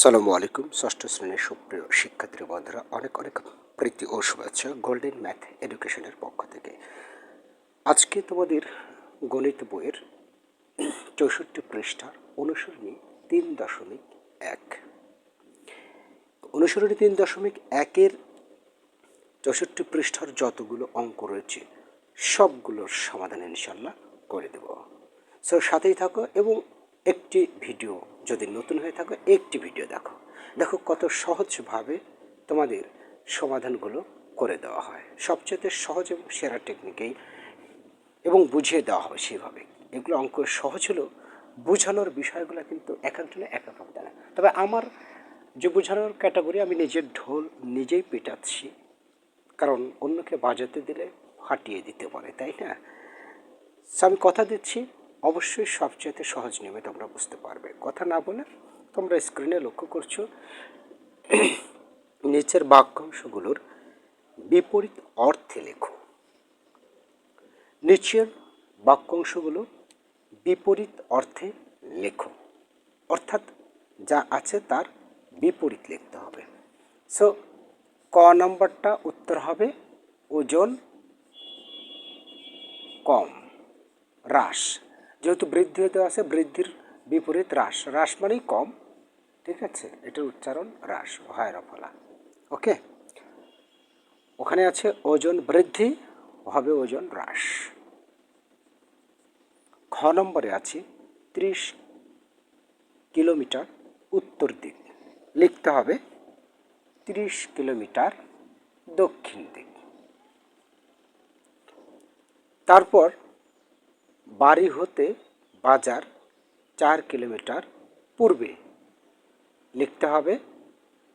সালামু আলাইকুম, ষষ্ঠ শ্রেণির সুপ্রিয় শিক্ষার্থী বন্ধুরা, অনেক অনেক প্রীতি ও শুভেচ্ছা গোল্ডেন ম্যাথ এডুকেশনের পক্ষ থেকে। আজকে তোমাদের গণিত বইয়ের চৌষট্টি পৃষ্ঠার অনুসরণী তিন দশমিক এক। অনুসরণী তিন দশমিক একের চৌষট্টি পৃষ্ঠার যতগুলো অঙ্ক রয়েছে, সবগুলোর সমাধান ইনশাল্লাহ করে দেব। সো সাথেই থাকো এবং একটি ভিডিও যদি নতুন হয়ে থাকো, একটি ভিডিও দেখো। দেখো কত সহজভাবে তোমাদের সমাধানগুলো করে দেওয়া হয়। সবচেয়ে সহজ এবং সেরা টেকনিকেই এবং বুঝিয়ে দেওয়া হবে সেভাবে এগুলো অঙ্ক সহজ হলেও বোঝানোর বিষয়গুলো কিন্তু এক একজনে এক রকম তবে আমার যে বোঝানোর ক্যাটাগরি আমি নিজের ঢোল নিজেই পেটাচ্ছি। কারণ অন্যকে বাজাতে দিলে ফাটিয়ে দিতে পারে, তাই না? আমি কথা দিচ্ছি অবশ্যই সবচেয়ে সহজ নিয়মে তোমরা বুঝতে পারবে। কথা না বলে তোমরা স্ক্রিনে লক্ষ্য করছ, নিচের বাক্যাংশগুলোর বিপরীত অর্থে লেখো। নিচের বাক্যাংশগুলো বিপরীত অর্থে লেখো, অর্থাৎ যা আছে তার বিপরীত লিখতে হবে। সো ক নম্বরটা উত্তর হবে, ওজন কম, হ্রাস। যেহেতু বৃদ্ধি হতে আছে, বৃদ্ধির বিপরীত হ্রাস। হ্রাস মানেই কম, ঠিক আছে? এটার উচ্চারণ হ্রাস হয় ফলা ওকে? ওখানে আছে ওজন বৃদ্ধি, হবে ওজন হ্রাস। খ নম্বরে আছে, ত্রিশ কিলোমিটার উত্তর দিক। লিখতে হবে, ত্রিশ কিলোমিটার দক্ষিণ দিক। তারপর বাড়ি হতে বাজার চার কিলোমিটার পূর্বে। লিখতে হবে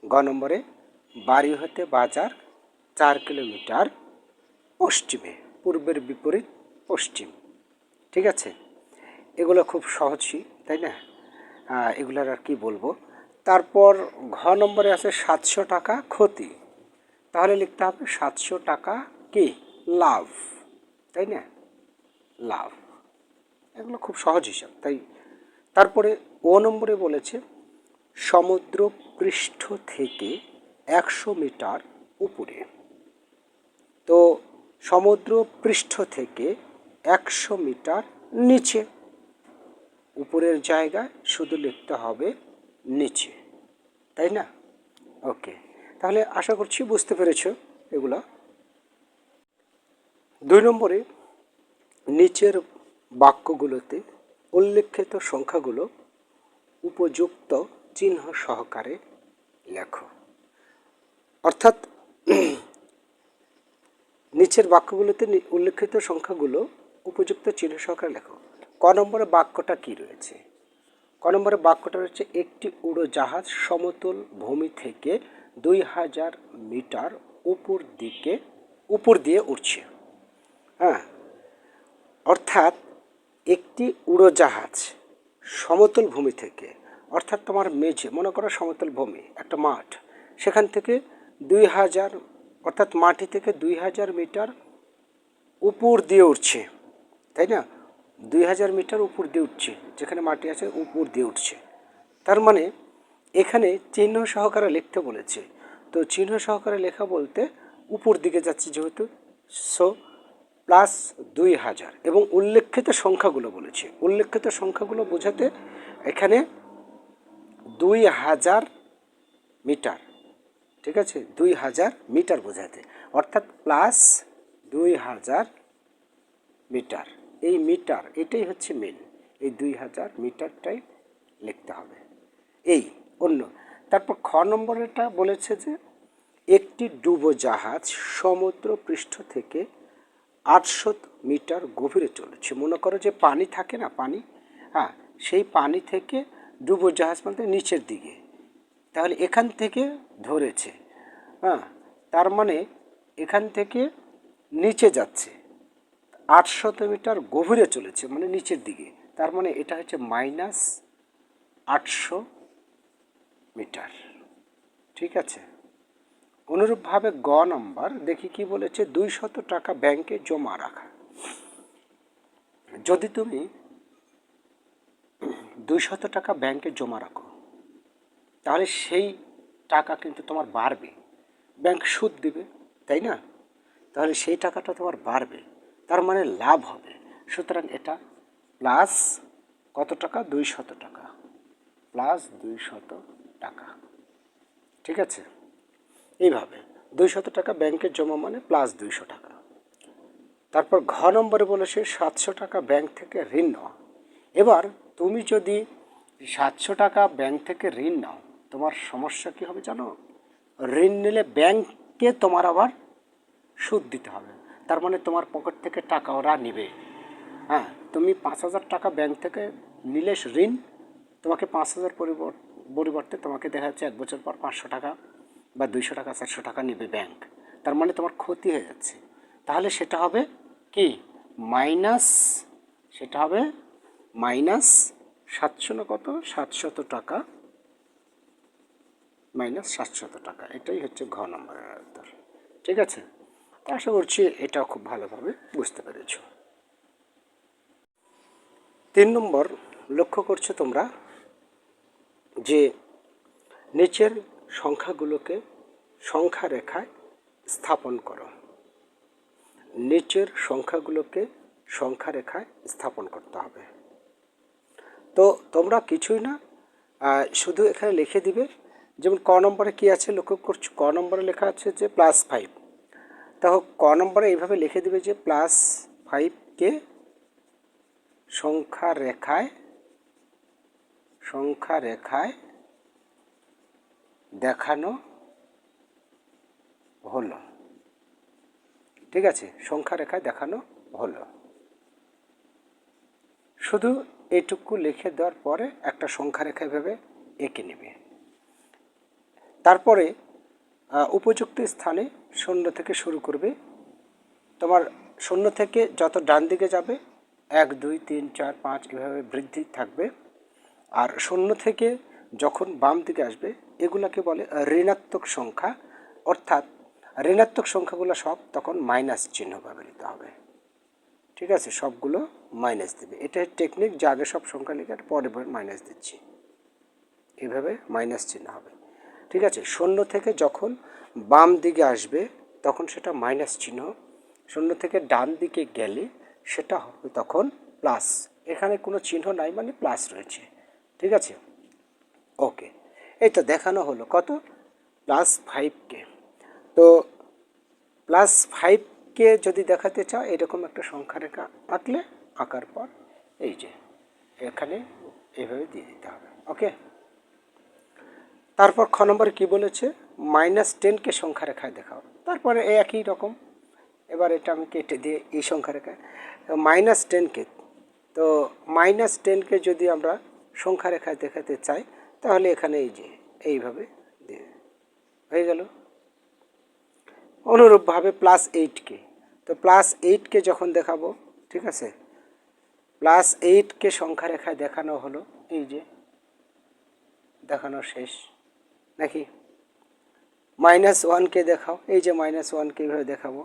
গ নম্বরে, বাড়ি হতে বাজার চার কিলোমিটার পশ্চিমে, পূর্বের বিপরীত পশ্চিম। ঠিক আছে? এগুলো খুব সহজই, তাই না? এগুলার আর কি বলব? তারপর ঘ নম্বরে আছে সাতশো টাকা ক্ষতি। তাহলে লিখতে হবে সাতশো টাকা কি? লাভ। তাই না? লাভ। এগুলো খুব সহজ হিসাব, তাই তারপরে ও নম্বরে বলেছে সমুদ্র পৃষ্ঠ থেকে একশো মিটার উপরে। তো সমুদ্র পৃষ্ঠ থেকে একশো মিটার নিচে। উপরের জায়গায় শুধু লিখতে হবে নিচে, তাই না? ওকে, তাহলে আশা করছি বুঝতে পেরেছ এগুলো। দুই নম্বরে, নিচের বাক্যগুলোতে উল্লেখিত সংখ্যাগুলো উপযুক্ত চিহ্ন সহকারে লেখো। অর্থাৎ নিচের বাক্যগুলোতে উল্লেখিত সংখ্যাগুলো উপযুক্ত চিহ্ন সহকারে লেখো। ক নম্বরে বাক্যটা কি রয়েছে? ক নম্বরে বাক্যটা রয়েছে, একটি উড়োজাহাজ সমতল ভূমি থেকে দুই হাজার মিটার উপর দিকে, উপর দিয়ে উঠছে হ্যাঁ। অর্থাৎ একটি উড়োজাহাজ সমতল ভূমি থেকে, অর্থাৎ তোমার মেঝে, মনে করো সমতল ভূমি, একটা মাঠ, সেখান থেকে দুই হাজার, অর্থাৎ মাটি থেকে দুই হাজার মিটার উপর দিয়ে উঠছে, তাই না? দুই হাজার মিটার উপর দিয়ে উঠছে, যেখানে মাটি আছে উপর দিয়ে উঠছে। তার মানে এখানে চিহ্ন সহকারে লিখতে বলেছে। তো চিহ্ন সহকারে লেখা বলতে উপর দিকে যাচ্ছে যেহেতু সো প্লাস দুই হাজার। এবং উল্লেখিত সংখ্যাগুলো বলেছে। উল্লেখিত সংখ্যাগুলো বোঝাতে এখানে দুই হাজার মিটার। ঠিক আছে? দুই হাজার মিটার বোঝাতে। অর্থাৎ প্লাস দুই হাজার মিটার। এই মিটার, এটাই হচ্ছে মেন এই দুই হাজার মিটারটাই লিখতে হবে। এই, অন্য। তারপর খ নম্বরেরটা বলেছে যে, একটি ডুবোজাহাজ সমুদ্র পৃষ্ঠ থেকে আটশো মিটার গভীরে চলেছে। মনে করো যে পানি থাকে না, পানি? হ্যাঁ সেই পানি থেকে ডুবোজাহাজ বলতে নিচের দিকে। তাহলে এখান থেকে ধরেছে। হ্যাঁ তার মানে এখান থেকে নিচে যাচ্ছে। আটশত মিটার গভীরে চলেছে মানে নিচের দিকে। তার মানে এটা হচ্ছে মাইনাস আটশো মিটার। ঠিক আছে? অনুরূপভাবে গ নম্বর দেখি কি বলেছে দুই শত টাকা ব্যাংকে জমা রাখা। যদি তুমি দুই শত টাকা ব্যাংকে জমা রাখো, তাহলে সেই টাকা কিন্তু তোমার বাড়বে। ব্যাংক সুদ দিবে, তাই না? তাহলে সেই টাকাটা তোমার বাড়বে, তার মানে লাভ হবে। সুতরাং এটা প্লাস কত টাকা? দুই শত টাকা। প্লাস দুই শত টাকা। ঠিক আছে? এইভাবে দুই শত টাকা ব্যাংকে জমা মানে প্লাস দুইশো টাকা। তারপর ঘ নম্বরে বলেছে সাতশো টাকা ব্যাংক থেকে ঋণ নেওয়া এবার তুমি যদি সাতশো টাকা ব্যাংক থেকে ঋণ নাও, তোমার সমস্যা কী হবে জানো? ঋণ নিলে ব্যাংকে তোমার আবার সুদ দিতে হবে। তার মানে তোমার পকেট থেকে টাকা ওরা নিবে। হ্যাঁ তুমি পাঁচ হাজার টাকা ব্যাংক থেকে নিলে ঋণ, তোমাকে পাঁচ হাজার পরিবর- পরিবর্তে তোমাকে দেখা যাচ্ছে এক বছর পর পাঁচশো টাকা বা দুইশো টাকা, চারশো টাকা নেবে ব্যাংক তার মানে তোমার ক্ষতি হয়ে যাচ্ছে। তাহলে সেটা হবে কি? মাইনাস, সেটা হবে মাইনাস সাতশো না কত? সাতশত টাকা। মাইনাস সাতশত টাকা। এটাই হচ্ছে ঘ নম্বরের উত্তর। ঠিক আছে? আশা করছি এটাও খুব ভালোভাবে বুঝতে পেরেছ। তিন নম্বর, লক্ষ্য করছ তোমরা যে নিচের সংখ্যাগুলোকে সংখ্যা রেখায় স্থাপন করো। নিচের সংখ্যাগুলোকে সংখ্যা রেখায় স্থাপন করতে হবে। তো তোমরা কিছুই না শুধু এখানে লিখে দিবে, যেমন ক নম্বরে কি আছে লক্ষ্য করছ? ক নম্বরে লেখা আছে যে প্লাস ফাইভ তাহলে ক নম্বরে এইভাবে লিখে দিবে যে প্লাস ফাইভকে সংখ্যা রেখায় সংখ্যা রেখায় দেখানো হলো। ঠিক আছে? সংখ্যা রেখায় দেখানো হলো। শুধু এইটুকু লিখে দেওয়ার পরে একটা সংখ্যা রেখা এভাবে এঁকে নেবে। তারপরে উপযুক্ত স্থানে শূন্য থেকে শুরু করবে। তোমার শূন্য থেকে যত ডান দিকে যাবে, এক, দুই, তিন, চার, পাঁচ এভাবে বৃদ্ধি থাকবে। আর শূন্য থেকে যখন বাম দিকে আসবে এগুলাকে বলে ঋণাত্মক সংখ্যা। অর্থাৎ ঋণাত্মক সংখ্যাগুলো সব তখন মাইনাস চিহ্ন ব্যবহৃত হবে। ঠিক আছে? সবগুলো মাইনাস দেবে। এটা টেকনিক যে আগে সব সংখ্যা লিখে পরে পরে মাইনাস দিচ্ছি। এভাবে মাইনাস চিহ্ন হবে। ঠিক আছে? শূন্য থেকে যখন বাম দিকে আসবে, তখন সেটা মাইনাস চিহ্ন। শূন্য থেকে ডান দিকে গেলে সেটা হবে তখন প্লাস এখানে কোনো চিহ্ন নাই মানে প্লাস রয়েছে। ঠিক আছে? ওকে তো দেখানো হলো। কত? প্লাস ফাইভকে তো প্লাস ফাইভকে যদি দেখাতে চাও, এরকম একটা সংখ্যা রেখা আঁকলে আঁকার পর এই যে, এখানে এভাবে দিয়ে দিতে হবে। ওকে তারপর খ নম্বরে কী বলেছে? মাইনাস টেনকে সংখ্যা রেখায় দেখাও। তারপরে একই রকম। এবার এটা আমি কেটে দিয়ে এই সংখ্যা রেখায় মাইনাস টেনকে তো মাইনাস টেনকে যদি আমরা সংখ্যা রেখায় দেখাতে চাই তাহলে এখানে এই যে, এইভাবে দিয়ে, হয়ে গেল। অনুরূপভাবে প্লাস এইটকে তো প্লাস এইটকে যখন দেখাবো, ঠিক আছে? প্লাস এইটকে সংখ্যা রেখায় দেখানো হলো, এই যে, দেখানো শেষ, নাকি? মাইনাস ওয়ানকে দেখাও, এই যে মাইনাস ওয়ানকে এইভাবে দেখাবো,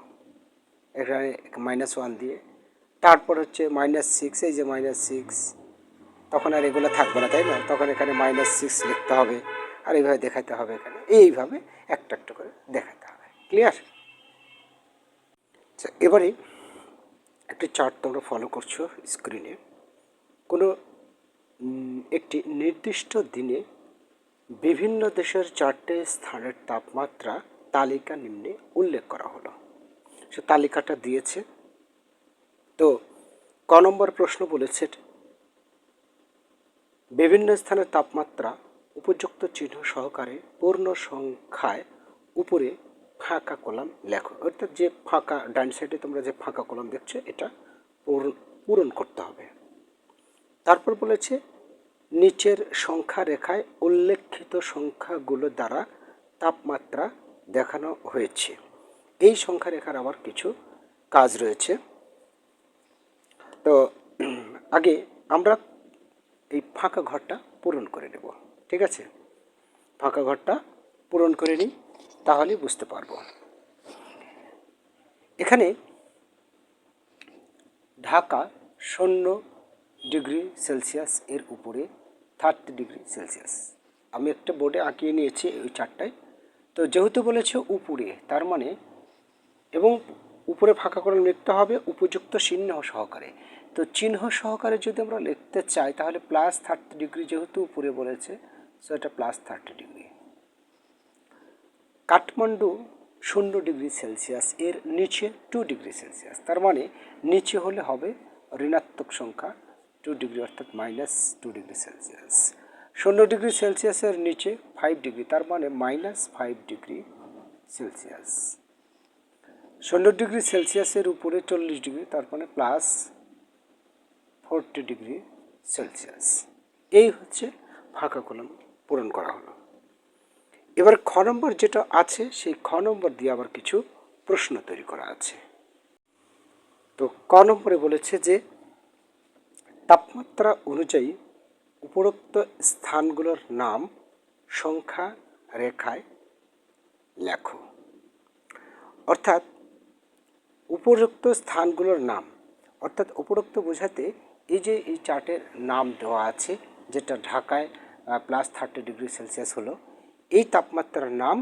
এখানে মাইনাস ওয়ান দিয়ে। তারপর হচ্ছে মাইনাস সিক্স এই যে মাইনাস সিক্স তখন আর এগুলো থাকবে না, তাই না? তখন এখানে মাইনাস সিক্স লিখতে হবে আর এইভাবে দেখাতে হবে এখানে। এইভাবে একটা একটা করে দেখাতে হবে। ক্লিয়ার আচ্ছা এবারে একটি চার্ট তোমরা ফলো করছ স্ক্রিনে কোনো একটি নির্দিষ্ট দিনে বিভিন্ন দেশের চারটে স্থানের তাপমাত্রা তালিকা নিম্নে উল্লেখ করা হলো। সে তালিকাটা দিয়েছে। তো ক নম্বর প্রশ্ন বলেছে বিভিন্ন স্থানের তাপমাত্রা, উপযুক্ত চিহ্ন সহকারে পূর্ণ সংখ্যায় উপরে ফাঁকা কলাম লেখো। অর্থাৎ যে ফাঁকা, ডান সাইডে তোমরা যে ফাঁকা কলাম দেখছ, এটা পূরণ- করতে হবে। তারপর বলেছে, নিচের সংখ্যা রেখায় উল্লেখিত সংখ্যাগুলো দ্বারা তাপমাত্রা দেখানো হয়েছে। এই সংখ্যা রেখার আবার কিছু কাজ রয়েছে। তো, আগে আমরা এই ফাঁকা ঘরটা পূরণ করে নেব। ঠিক আছে? ফাঁকা ঘরটা পূরণ করে নিই, তাহলে বুঝতে পারব। এখানে ঢাকা শূন্য ডিগ্রি সেলসিয়াস এর উপরে থার্টি ডিগ্রি সেলসিয়াস। আমি একটা বোর্ডে আঁকিয়ে নিয়েছি ওই চারটায়। তো যেহেতু বলেছে উপরে, তার মানে এবং উপরে ফাঁকা করে লিখতে হবে উপযুক্ত চিহ্ন সহকারে। তো চিহ্ন সহকারে যদি আমরা লিখতে চাই, তাহলে প্লাস থার্টি ডিগ্রি যেহেতু উপরে বলেছে সো এটা প্লাস থার্টি ডিগ্রি কাঠমান্ডু শূন্য ডিগ্রি সেলসিয়াস এর নিচে টু ডিগ্রি সেলসিয়াস তার মানে নিচে হলে হবে ঋণাত্মক সংখ্যা টু ডিগ্রি অর্থাৎ মাইনাস টু ডিগ্রি সেলসিয়াস শূন্য ডিগ্রি সেলসিয়াসের নিচে ফাইভ ডিগ্রি তার মানে মাইনাস ফাইভ ডিগ্রি সেলসিয়াস ষোলো ডিগ্রি সেলসিয়াসের উপরে চল্লিশ ডিগ্রি তার মানে প্লাস ফোরটি ডিগ্রি সেলসিয়াস। এই হচ্ছে ফাঁকা কলম পূরণ করা হলো। এবার খ নম্বর যেটা আছে, সেই খ নম্বর দিয়ে আবার কিছু প্রশ্ন তৈরি করা আছে। তো ক নম্বরে বলেছে যে, তাপমাত্রা অনুযায়ী উপরোক্ত স্থানগুলোর নাম, সংখ্যা, রেখায় লেখো। অর্থাৎ উপরোক্ত স্থানগুলোর নাম, অর্থাৎ উপরোক্ত বোঝাতে এই যে এই চার্টের নাম দেওয়া আছে, যেটা ঢাকায় প্লাস থার্টি ডিগ্রি সেলসিয়াস হলো, এই তাপমাত্রার নাম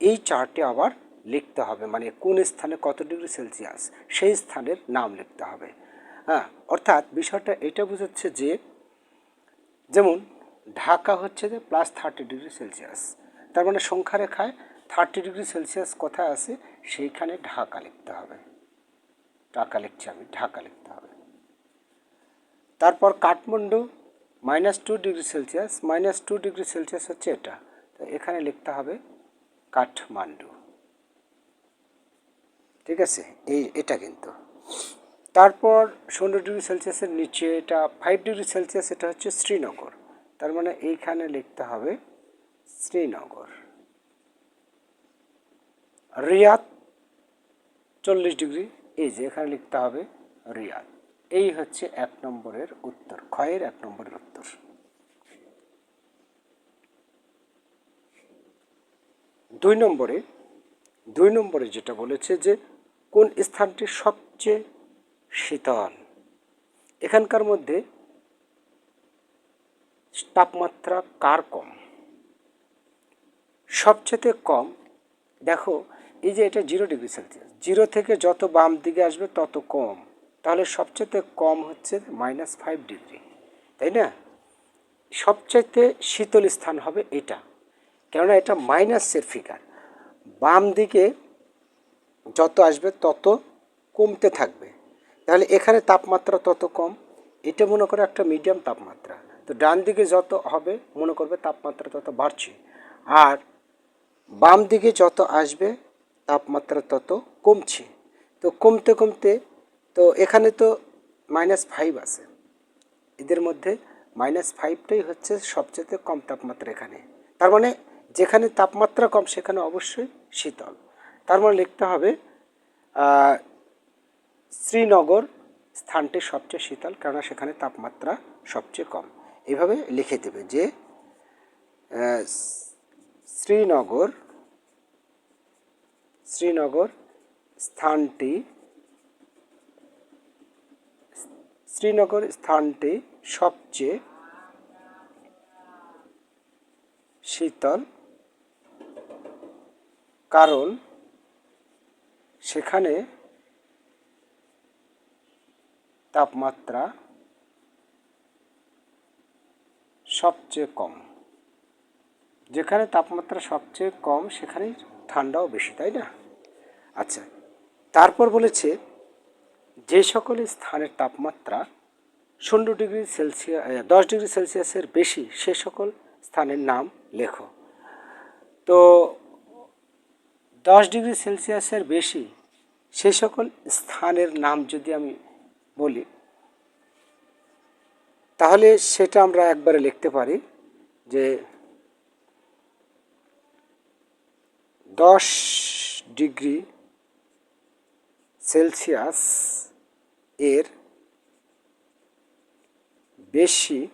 এই চার্টে আবার লিখতে হবে। মানে কোন স্থানে কত ডিগ্রি সেলসিয়াস সেই স্থানের নাম লিখতে হবে। হ্যাঁ অর্থাৎ বিষয়টা এটা বোঝাচ্ছে যে, যেমন ঢাকা হচ্ছে যে প্লাস থার্টি ডিগ্রি সেলসিয়াস তার মানে সংখ্যা রেখায় থার্টি ডিগ্রি সেলসিয়াস কোথায় আছে, সেইখানে ঢাকা লিখতে হবে। ঢাকা লিখছি আমি, ঢাকা লিখতে হবে। তারপর Kathmandu minus two degree Celsius minus two degree Celsius হচ্ছে এটা। তো এখানে লিখতে হবে কাঠমান্ডু। ঠিক আছে? এই, এটা কিন্তু। তারপর ষোলো ডিগ্রি সেলসিয়াসের নিচে এটা ফাইভ ডিগ্রি সেলসিয়াস এটা হচ্ছে শ্রীনগর। তার মানে এইখানে লিখতে হবে শ্রীনগর। রিয়াদ, চল্লিশ ডিগ্রি এই যে এখানে লিখতে হবে রিয়াদ। এই হচ্ছে এক নম্বরের উত্তর, ক্ষয়ের এক নম্বরের উত্তর। দুই নম্বরে দুই নম্বরে যেটা বলেছে যে কোন স্থানটি সবচেয়ে শীতল? এখানকার মধ্যে তাপমাত্রা কার কম? সবচেয়ে কম, দেখো, এই যে এটা জিরো ডিগ্রি সেলসিয়াস জিরো থেকে যত বাম দিকে আসবে তত কম। তাহলে সবচেয়ে কম হচ্ছে মাইনাস ফাইভ ডিগ্রি, তাই না? সবচাইতে শীতল স্থান হবে এটা, কেননা এটা মাইনাসের ফিগার বাম দিকে যত আসবে তত কমতে থাকবে। তাহলে এখানে তাপমাত্রা তত কম, এটা মনে করে একটা মিডিয়াম তাপমাত্রা। তো ডান দিকে যত হবে, মনে করবে তাপমাত্রা তত বাড়ছে। আর বাম দিকে যত আসবে, তাপমাত্রা তত কমছে। তো কমতে কমতে তো এখানে তো মাইনাস ফাইভ আছে। এদের মধ্যে মাইনাস ফাইভটাই হচ্ছে সবচেয়ে কম তাপমাত্রা এখানে। তার মানে যেখানে তাপমাত্রা কম, সেখানে অবশ্যই শীতল। তার মানে লিখতে হবে শ্রীনগর স্থানটি সবচেয়ে শীতল, কেননা সেখানে তাপমাত্রা সবচেয়ে কম। এভাবে লিখে দেবে যে শ্রীনগর শ্রীনগর স্থানটি শ্রীনগর স্থানটি সবচেয়ে শীতল, কারণ সেখানে তাপমাত্রা সবচেয়ে কম। যেখানে তাপমাত্রা সবচেয়ে কম, সেখানে ঠান্ডাও বেশি, তাই না? আচ্ছা তারপর বলেছে যে সকল স্থানের তাপমাত্রা শূন্য ডিগ্রি সেলসিয়াস দশ ডিগ্রি সেলসিয়াসের বেশি, সে সকল স্থানের নাম লেখো। তো দশ ডিগ্রি সেলসিয়াসের বেশি, সে সকল স্থানের নাম যদি আমি বলি, তাহলে সেটা আমরা একবারে লিখতে পারি যে দশ ডিগ্রি সেলসিয়াস এর বেশি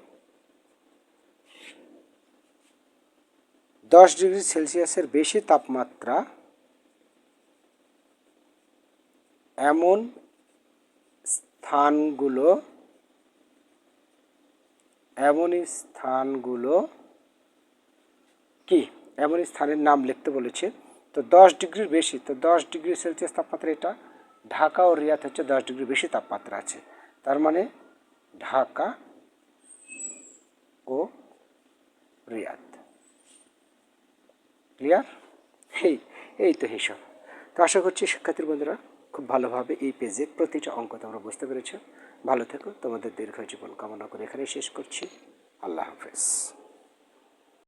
দশ ডিগ্রি সেলসিয়াসের বেশি তাপমাত্রা এমন স্থানগুলো এমন স্থানগুলো কি? এমন স্থানের নাম লিখতে বলেছে। তো দশ ডিগ্রির বেশি, তো দশ ডিগ্রি সেলসিয়াস তাপমাত্রা এটা? ঢাকা ও রিয়াদ হচ্ছে দশ ডিগ্রি বেশি তাপমাত্রা আছে। তার মানে ঢাকা ও রিয়াদ। ক্লিয়ার? এই এই তো হিসাব তো আশা করছি শিক্ষার্থীর বন্ধুরা খুব ভালোভাবে এই পেজের প্রতিটা অঙ্ক তোমরা বুঝতে পেরেছ। ভালো থেকো, তোমাদের দীর্ঘ জীবন কামনা করে এখানে শেষ করছি। আল্লাহ হাফেজ।